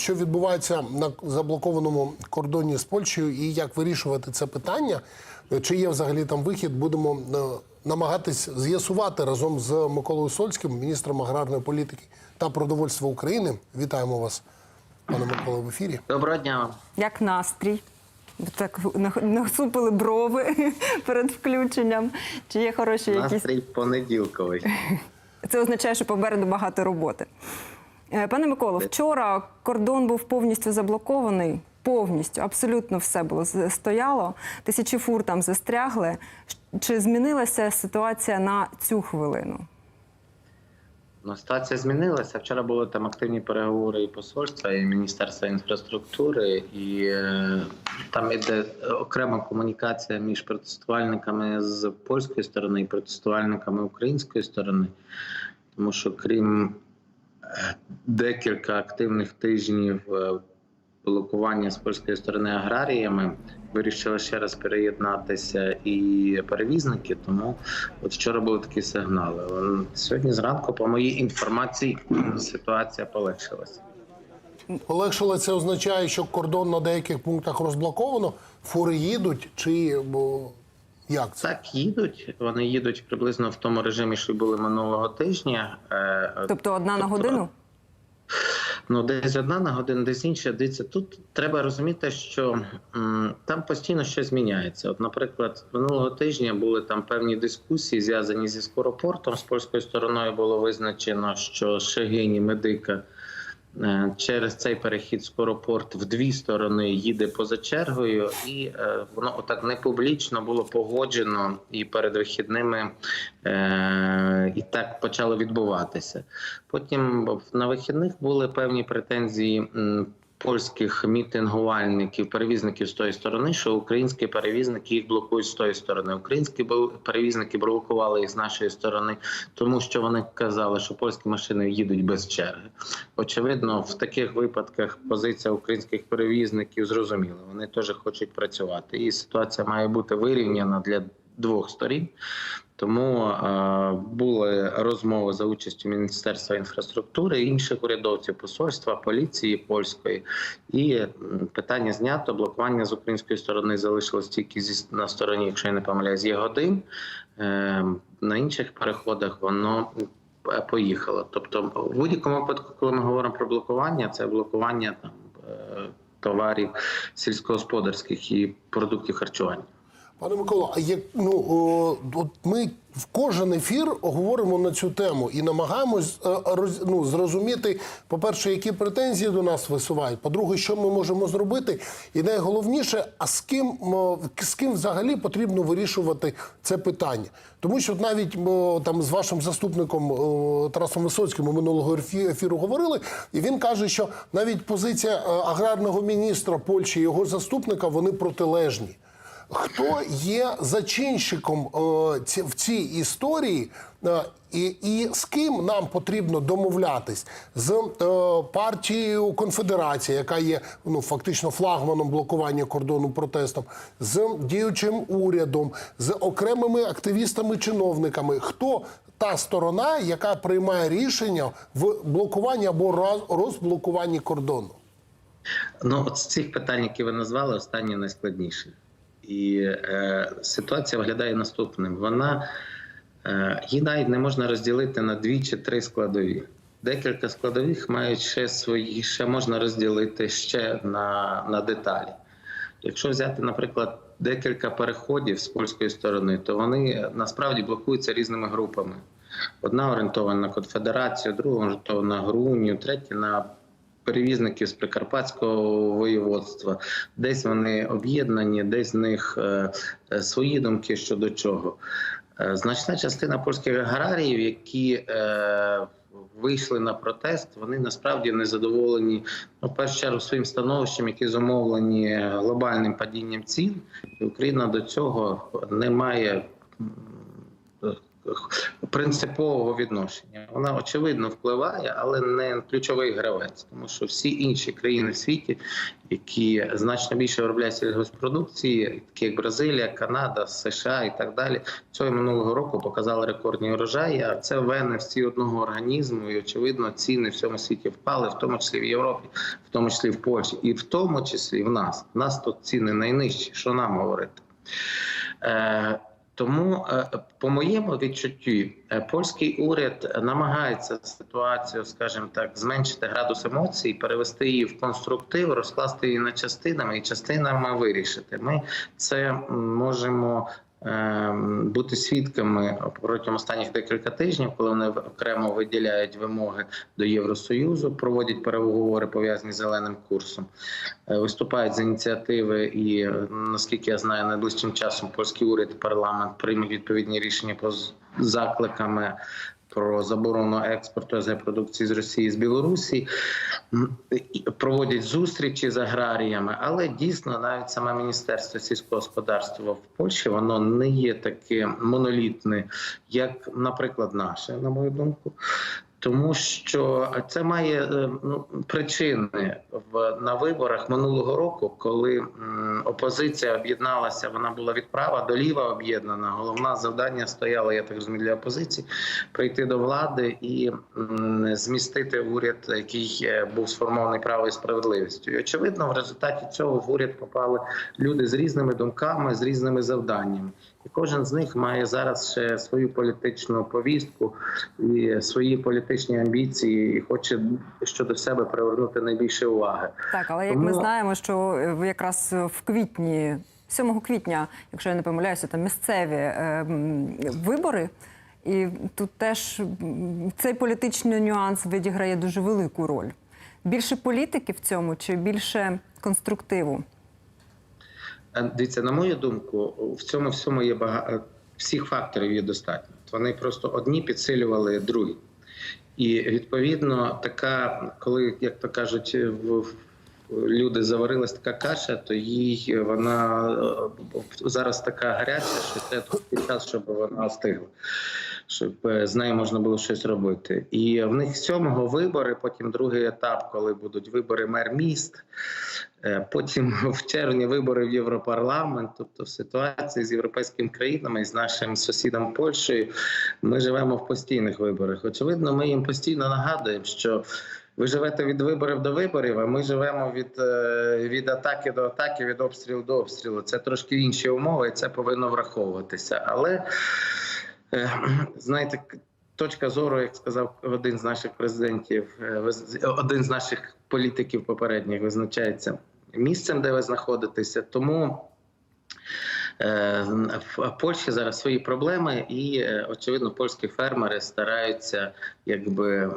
що відбувається на заблокованому кордоні з Польщею і як вирішувати це питання. Чи є взагалі там вихід? Будемо е, намагатись з'ясувати разом з Миколою Сольським, міністром аграрної політики та продовольства України. Вітаємо вас, пане Миколо, в ефірі. Доброго дня. Як настрій? Так насупили брови перед включенням. Чи є хороші якісь? Настрій понеділковий. Це означає, що попереду багато роботи. Е, Пане Миколо, вчора кордон був повністю заблокований. Повністю, абсолютно все було стояло. Тисячі фур там застрягли. Чи змінилася ситуація на цю хвилину? Ну, ситуація змінилася. Вчора були там активні переговори і посольства, і Міністерства інфраструктури, і е, там іде окрема комунікація між протестувальниками з польської сторони і протестувальниками української сторони. Тому що крім декілька активних тижнів е, блокування з польської сторони аграріями, вирішили ще раз переєднатися і перевізники. Тому от вчора були такі сигнали. Сьогодні зранку, по моїй інформації, ситуація полегшилася. Полегшило це означає, що кордон на деяких пунктах розблоковано, фури їдуть, чи як це? Так, їдуть. Вони їдуть приблизно в тому режимі, що були минулого тижня. Е, Тобто одна на годину? Ну, десь одна на годину, десь інша. Дивіться, тут треба розуміти, що м, там постійно щось міняється. От, наприклад, минулого тижня були там певні дискусії, зв'язані зі скоропортом. З польською стороною було визначено, що Шегині Медика е, через цей перехід скоропорт в дві сторони їде поза чергою, і е, воно отак не публічно було погоджено і перед вихідними е, і так почало відбуватися. Потім на вихідних були певні претензії. Польських мітингувальників, перевізників з тої сторони, що українські перевізники їх блокують з тої сторони. Українські перевізники блокували їх з нашої сторони, тому що вони казали, що польські машини їдуть без черги. Очевидно, в таких випадках позиція українських перевізників зрозуміла. Вони теж хочуть працювати, і ситуація має бути вирівняна для двох сторін. Тому е, були розмови за участю Міністерства інфраструктури, інших урядовців, посольства, поліції польської, і питання знято. Блокування з української сторони залишилось тільки зі на стороні, якщо я не помиляюсь, є годин. Е, на інших переходах воно е, поїхало. Тобто, в будь-якому випадку, коли ми говоримо про блокування, це блокування там е, товарів сільськогосподарських і продуктів харчування. Пане Миколо, а як ну о, от ми в кожен ефір говоримо на цю тему і намагаємось е, роз, ну, зрозуміти, по-перше, які претензії до нас висувають, по-друге, що ми можемо зробити, і найголовніше, а з ким з ким взагалі потрібно вирішувати це питання. Тому що навіть там з вашим заступником Тарасом Висоцьким ми минулого ефі- ефіру говорили, і він каже, що навіть позиція е, аграрного міністра Польщі і його заступника вони протилежні. Хто є зачинщиком е, в цій історії, е, і, і з ким нам потрібно домовлятись? З е, партією Конфедерація, яка є ну фактично флагманом блокування кордону протестом, з діючим урядом, з окремими активістами-чиновниками. Хто та сторона, яка приймає рішення в блокуванні або роз- розблокуванні кордону? Ну, от з цих питань, які ви назвали, останнє найскладніше. І е, ситуація виглядає наступним: вона е, її навіть не можна розділити на дві чи три складові. Декілька складових мають ще свої, ще можна розділити ще на, на деталі. Якщо взяти, наприклад, декілька переходів з польської сторони, то вони насправді блокуються різними групами. Одна орієнтована на конфедерацію, друга орієнтована на Грунію, третя на перевізників з прикарпатського воєводства. Десь вони об'єднані, десь в них е, е, свої думки щодо чого. Е, Значна частина польських аграріїв, які вийшли на протест, вони насправді не задоволені ну, в першу чергу своїм становищем, які зумовлені глобальним падінням цін. І Україна до цього не має принципового відношення. Вона очевидно впливає, але не ключовий гравець, тому що всі інші країни в світі, які значно більше виробляють сільгоспродукції, такі як Бразилія, Канада, США і так далі, цього минулого року показали рекордні урожаї. А це вени всі одного організму, і очевидно, ціни в всьому світі впали, в тому числі в Європі, в тому числі в Польщі, і в тому числі в нас. В нас тут ціни найнижчі. Що нам говорити? Тому, е, по моєму відчуттю, е, польський уряд намагається ситуацію, скажімо так, зменшити градус емоцій, перевести її в конструктив, розкласти її на частинами і частинами вирішити. Ми це можемо. Е, Бути свідками протягом останніх декілька тижнів, коли вони окремо виділяють вимоги до Євросоюзу, проводять переговори пов'язані з зеленим курсом, е, виступають з ініціативи, і е, наскільки я знаю, найближчим часом польський уряд і парламент приймуть відповідні рішення по закликами про заборону експорту продукції з Росії з Білорусі, проводять зустрічі з аграріями, але дійсно навіть саме міністерство сільського господарства в Польщі воно не є таке монолітне, як, наприклад, наше, на мою думку. Тому що це має е, ну, причини в на виборах минулого року, коли опозиція об'єдналася, вона була від права до ліва об'єднана. Головне завдання стояло, я так розумію, для опозиції прийти до влади і змістити уряд, який е, був сформований право і справедливістю. І очевидно, в результаті цього в уряд попали люди з різними думками, з різними завданнями. І кожен з них має зараз ще свою політичну повістку і свої політичні амбіції, і хоче щодо себе привернути найбільше уваги. Так, але як ми знаємо, що е, якраз в квітні, 7 квітня, якщо я не помиляюся, там місцеві е, вибори. І тут теж цей політичний нюанс відіграє дуже велику роль. Більше політики в цьому чи більше конструктиву? Е, Дивіться, на мою думку, в цьому всьому є багато всіх факторів є достатньо. Вони просто одні підсилювали другі. І відповідно, така, коли, як то кажуть, в- люди заварилась така каша, то їй вона е, зараз така гаряча, що це час, щоб вона остигла, щоб е, з нею можна було щось робити. І в них сьомого вибори, потім другий етап, коли будуть вибори мер міст. Е, Потім в червні вибори в Європарламент, тобто в ситуації з європейськими країнами і з нашим сусідом Польщею, ми живемо в постійних виборах. Очевидно, ми їм постійно нагадуємо, що ви живете від виборів до виборів, а ми живемо від, е, від атаки до атаки, від обстрілу до обстрілу. Це трошки інші умови, і це повинно враховуватися. Але е, знаєте, точка зору, як сказав один з наших президентів, е, один з наших політиків попередніх визначається місцем, де ви знаходитеся. Тому в Польщі зараз свої проблеми, і очевидно, польські фермери стараються якби.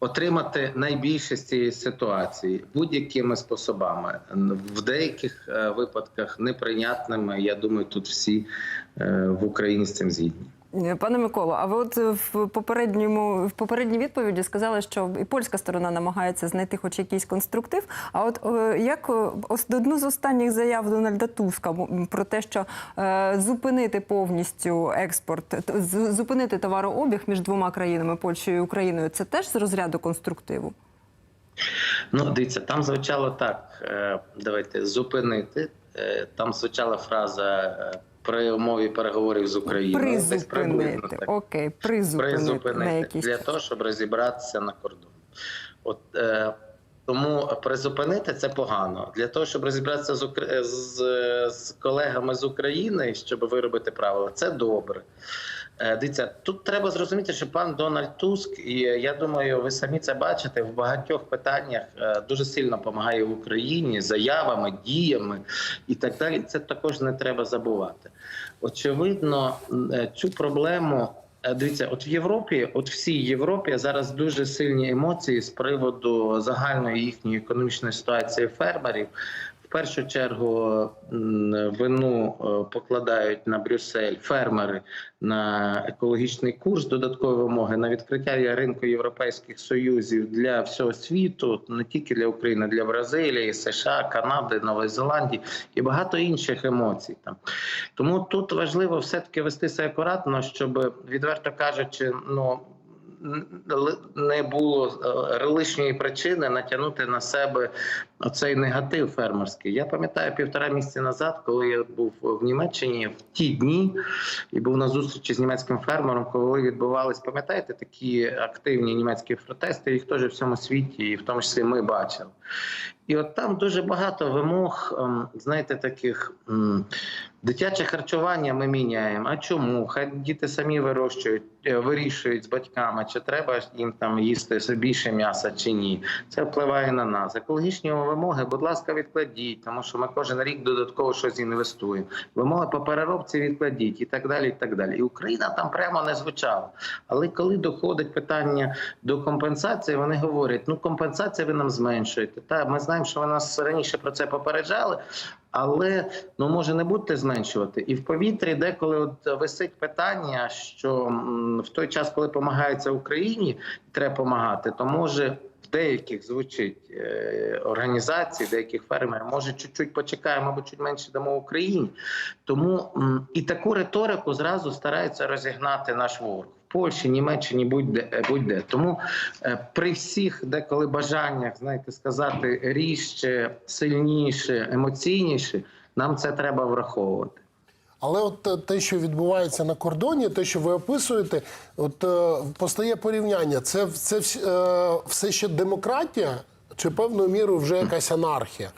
Отримати найбільше з цієї ситуації будь-якими способами, в деяких е, випадках неприйнятними. Я думаю, тут всі е, в Україні з цим згідні. Е, Пане Миколо, а ви от в попередньому в попередній відповіді сказали, що і польська сторона намагається знайти хоч якийсь конструктив. А от е, як е, одну з останніх заяв Дональда Туска про те, що е, зупинити повністю експорт, зупинити товарообіг між двома країнами Польщею і Україною, це теж з розряду конструктиву? Ну, дивіться, там звучало так: е, давайте зупинити. Е, Там звучала фраза е, при умові переговорів з Україною. Призупинити. Окей, призупинити, на якісь для того, щоб розібратися на кордоні. От е, тому призупинити це погано. Для того, щоб розібратися з, з, з колегами з України, щоб виробити правила, це добре. Е, Дивіться, тут треба зрозуміти, що пан Дональд Туск, і я думаю, ви самі це бачите в багатьох питаннях е, дуже сильно допомагає Україні заявами, діями і так далі. Це також не треба забувати. Очевидно, е, цю проблему. е, Дивіться, от в Європі, от всій Європі зараз дуже сильні емоції з приводу загальної їхньої економічної ситуації фермерів. В першу чергу вину е, покладають на Брюссель фермери на екологічний курс, додаткові вимоги на відкриття ринку європейських союзів для всього світу, не тільки для України, для Бразилії, США, Канади, Нової Зеландії і багато інших емоцій. Там тому тут важливо все таки вести себе акуратно, щоб відверто кажучи, ну. Не було е, лишньої причини натягнути на себе оцей негатив фермерський. Я пам'ятаю півтора місяці назад, коли я був в Німеччині в ті дні і був на зустрічі з німецьким фермером, коли відбувались, пам'ятаєте, такі активні німецькі протести, їх теж в всьому світі, і в тому числі ми бачили. І от там дуже багато вимог, ем, знаєте, таких дитяче харчування ми міняємо. А чому? Хай діти самі вирощують, е, вирішують з батьками, чи треба їм там їсти більше м'яса чи ні. Це впливає на нас. Екологічні вимоги, будь ласка, відкладіть, тому що ми кожен рік додатково щось інвестуємо. Вимоги по переробці відкладіть і так далі. І так далі. І Україна там прямо не звучала. Але коли доходить питання до компенсації, вони говорять: ну компенсація ви нам зменшуєте. Та ми знаємо, що ви нас раніше про це попереджали. Але ну може не будете зменшувати, і в повітрі деколи от висить питання, що в той час, коли допомагається Україні, треба допомагати, то може деяких звучить е, організацій, деяких фермерів, може чуть-чуть почекаємо, або чуть менше дамо Україні. Тому і таку риторику зразу стараються розігнати наш ворог. Польщі, Німеччині, будь-де е, будь-де. Тому е, при всіх деколи бажаннях, знаєте, сказати ріжче, сильніше, емоційніше, нам це треба враховувати. Але от те- що відбувається на кордоні, те, що ви описуєте, от е, постає порівняння. Це, це е, все ще демократія, чи певною мірою вже якась анархія?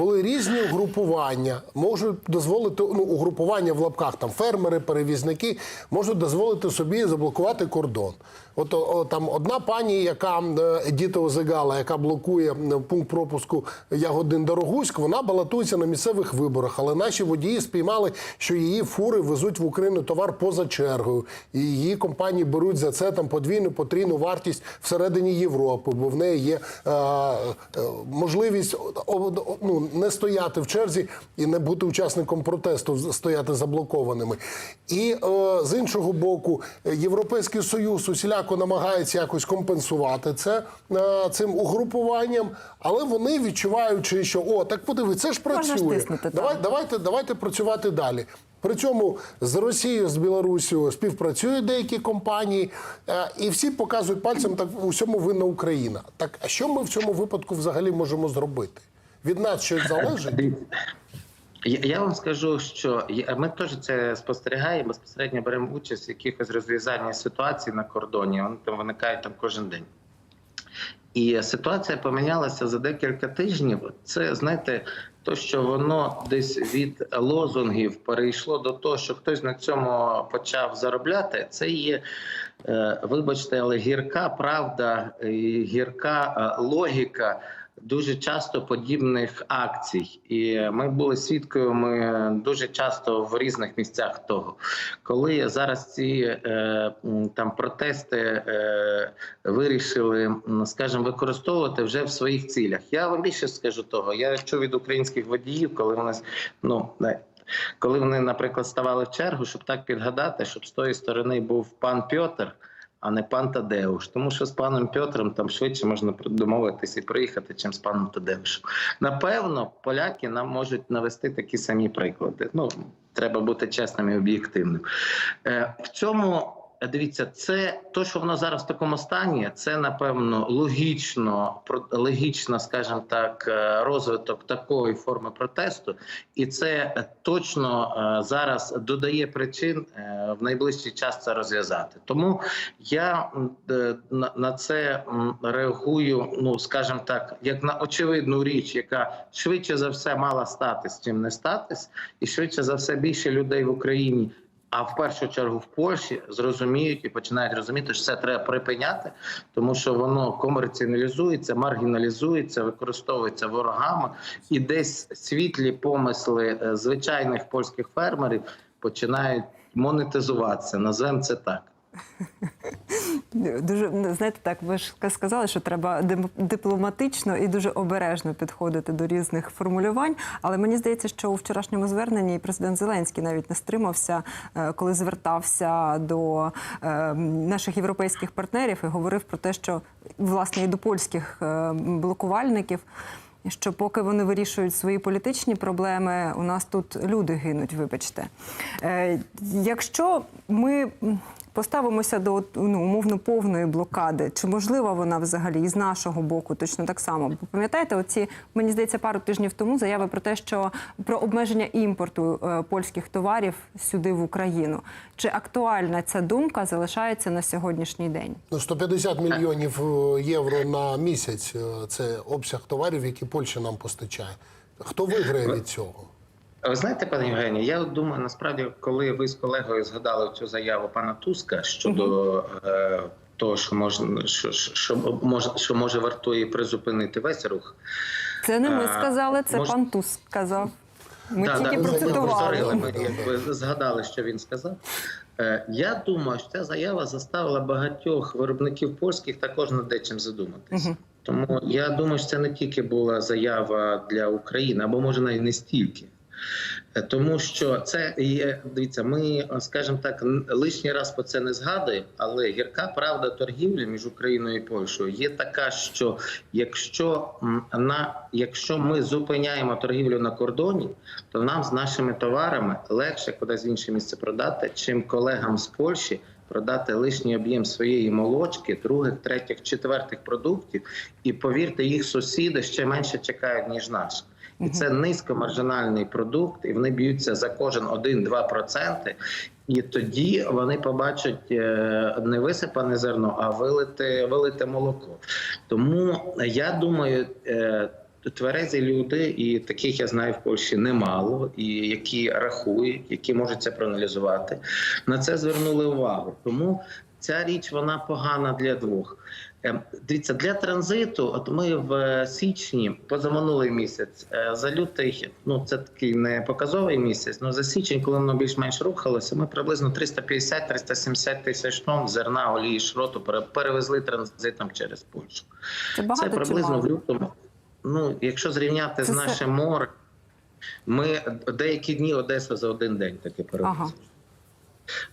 Коли різні угрупування можуть дозволити ну, угрупування в лапках, там фермери, перевізники можуть дозволити собі заблокувати кордон. От о, там одна пані, яка е, Діта яка блокує пункт пропуску Ягодин Дорогуськ, вона балотується на місцевих виборах. Але наші водії спіймали, що її фури везуть в Україну товар поза чергою, і її компанії беруть за це там подвійну потрійну вартість всередині Європи, бо в неї є е, е, можливість ну, не стояти в черзі і не бути учасником протесту, стояти заблокованими. І е, з іншого боку, Європейський Союз усіляко намагається якось компенсувати це е, цим угрупуванням, але вони відчуваючи, що о, так подиви, це ж працює. стиснути. Давай, давайте, давайте працювати далі. При цьому з Росією, з Білорусією співпрацюють деякі компанії, е, і всі показують пальцем, так у всьому винна Україна. Так а що ми в цьому випадку взагалі можемо зробити? Від нас щось залежить? Я, вам скажу, що ми теж це спостерігаємо, безпосередньо беремо участь в якихось розв'язанні ситуацій на кордоні. Вони там виникають там кожен день. І ситуація помінялася за декілька тижнів. Це знаєте, то що воно десь від лозунгів перейшло до того, що хтось на цьому почав заробляти. Це є, е, вибачте, але гірка правда, і гірка е, логіка. Дуже часто подібних акцій, і ми були свідками дуже часто в різних місцях того, коли зараз ці е, там протести е, вирішили, скажімо, використовувати вже в своїх цілях. Я вам більше скажу того. Я чув від українських водіїв, коли вони ну. Коли вони, наприклад, ставали в чергу, щоб так підгадати, щоб з тої сторони був пан Пьотр, а не пан Тадеуш. Тому що з паном Пьотром там швидше можна домовитися і приїхати, чим з паном Тадеушем. Напевно, поляки нам можуть навести такі самі приклади. Ну треба бути чесним і об'єктивним. Е, в цьому. Дивіться, це то, що воно зараз в такому стані, це напевно логічно, логічно, скажімо так, е, розвиток такої форми протесту, і це точно е, зараз додає причин е, в найближчий час це розв'язати. Тому я на це реагую, ну скажімо так, як на очевидну річ, яка швидше за все мала статись, чим не статись, і швидше за все більше людей в Україні. А в першу чергу в Польщі зрозуміють і починають розуміти, що це треба припиняти, тому що воно комерціоналізується, маргіналізується, використовується ворогами, і десь світлі помисли е, звичайних польських фермерів починають монетизуватися. Назвемо це так. Дуже знаєте, так ви ж сказали, що треба дипломатично і дуже обережно підходити до різних формулювань. Але мені здається, що у вчорашньому зверненні президент Зеленський навіть не стримався, е, коли звертався до е, наших європейських партнерів і говорив про те, що власне і до польських е, блокувальників. Що поки вони вирішують свої політичні проблеми, у нас тут люди гинуть, вибачте. Якщо ми поставимося до ну, умовно повної блокади, чи можлива вона взагалі і з нашого боку точно так само? Бо пам'ятаєте, оці мені здається, пару тижнів тому заяви про те, що про обмеження імпорту е, польських товарів сюди в Україну. Чи актуальна ця думка залишається на сьогоднішній день? Ну, 150 мільйонів е, євро на місяць е, це обсяг товарів, які Польща нам постачає. Хто виграє від цього? Ви знаєте, пане Євгенію, я думаю, насправді, коли ви з колегою згадали цю заяву пана Туска щодо е, того, що можна що, що, що може, що може вартує призупинити весь рух. Це не ми А, сказали, це мож- пан Туск сказав. Ми Да, тільки да, процитували. ми якби згадали, що він сказав. Е, Я думаю, що ця заява заставила багатьох виробників польських також над дечим задуматися. Тому я думаю, що це не тільки була заява для України, або може навіть не стільки. Е, Тому що це є, дивіться, ми, скажімо так, лишній раз про це не згадуємо, але гірка правда торгівлі між Україною і Польщею є така, що якщо на якщо ми зупиняємо торгівлю на кордоні, то нам з нашими товарами легше кудись в інше місце продати, чим колегам з Польщі продати лишній об'єм своєї молочки, других, третіх, четвертих продуктів, і повірте, їх сусіди ще менше чекають ніж наші. І це низькомаржинальний продукт, і вони б'ються за кожен 1-2%. І тоді вони побачать е, не висипане зерно, а вилите, вилите молоко. Тому я думаю, е, тверезі люди, і таких я знаю в Польщі немало, і які рахують, які можуть це проаналізувати, на це звернули увагу. Тому ця річ вона погана для двох. Е, Дивіться, для транзиту, от ми в е, січні, позаминулий місяць, е, за лютий, ну це такий не показовий місяць, але за січень, коли воно більш-менш рухалося, ми приблизно 350-370 тисяч тонн зерна, олії, шроту перевезли транзитом через Польщу. Це багато Це приблизно в лютому. Ну, якщо зрівняти Це з все- нашим морем, ми деякі дні Одеса за один день таки перевезли. Ага.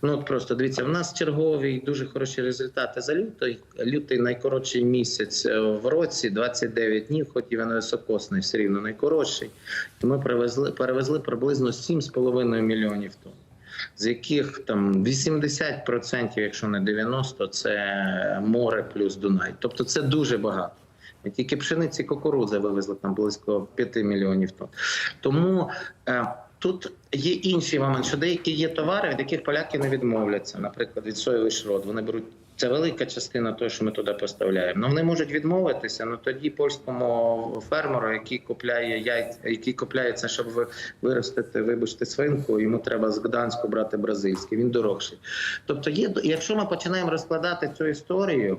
Ну от просто дивіться, в нас чергові дуже хороші результати за лютий. Лютий найкоротший місяць е, в році, 29 днів, хоч і він високосний, все рівно найкоротший. І ми перевезли, перевезли приблизно 7,5 мільйонів тонн. З яких там 80%, якщо не 90%, це море плюс Дунай. Тобто це дуже багато. Тільки пшениці кукурудзи вивезли там близько 5 мільйонів тонн. Тому е, тут є інший момент, що деякі є товари, від яких поляки не відмовляться, наприклад, від соєвий шрот. Вони беруть. Це велика частина того, що ми туди поставляємо. Ну вони можуть відмовитися. Ну тоді польському фермеру, який купляє яйця, який купляє щоб виростити, вибачте, свинку, йому треба з Гданську брати бразильський. Він дорогший. Тобто, є якщо ми починаємо розкладати цю історію,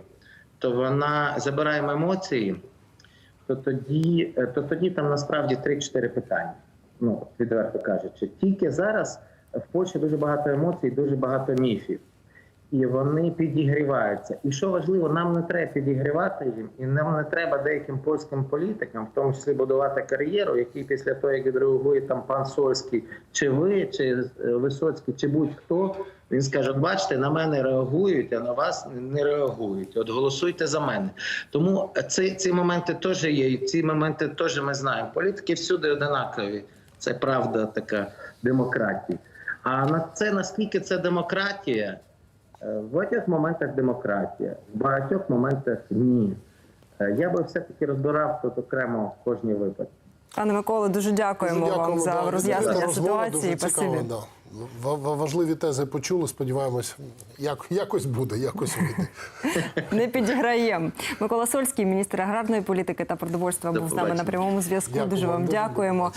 то вона забираємо емоції, то тоді, то тоді там насправді 3-4 питання. Ну, відверто кажучи, тільки зараз в Польщі дуже багато емоцій, дуже багато міфів. І вони підігріваються. І що важливо, нам не треба підігрівати їм, і нам не треба деяким польським політикам, в тому числі будувати кар'єру, який після того, як відреагує там пан Сольський, чи ви, чи е, Висоцький, чи будь-хто, він скаже: «От бачите, на мене реагують, а на вас не реагують. От голосуйте за мене. Тому ці, ці моменти теж є, і ці моменти теж ми знаємо. Політики всюди одинакові. Це правда така демократії. А на це наскільки це демократія? Е, В багатьох моментах демократія, в багатьох моментах ні. Е, Я би все-таки розбирав тут окремо кожні випадки. Пане Миколе, дуже дякуємо, Дуже вам за да, роз'яснення ситуації. Дуже цікаво, да. Ва- ва- Важливі тези почули. Сподіваємось, як, якось буде, якось вийде. Не підіграємо. Микола Сольський, міністр аграрної політики та продовольства, був з нами на прямому зв'язку. Дякую Дуже вам вам дякуємо.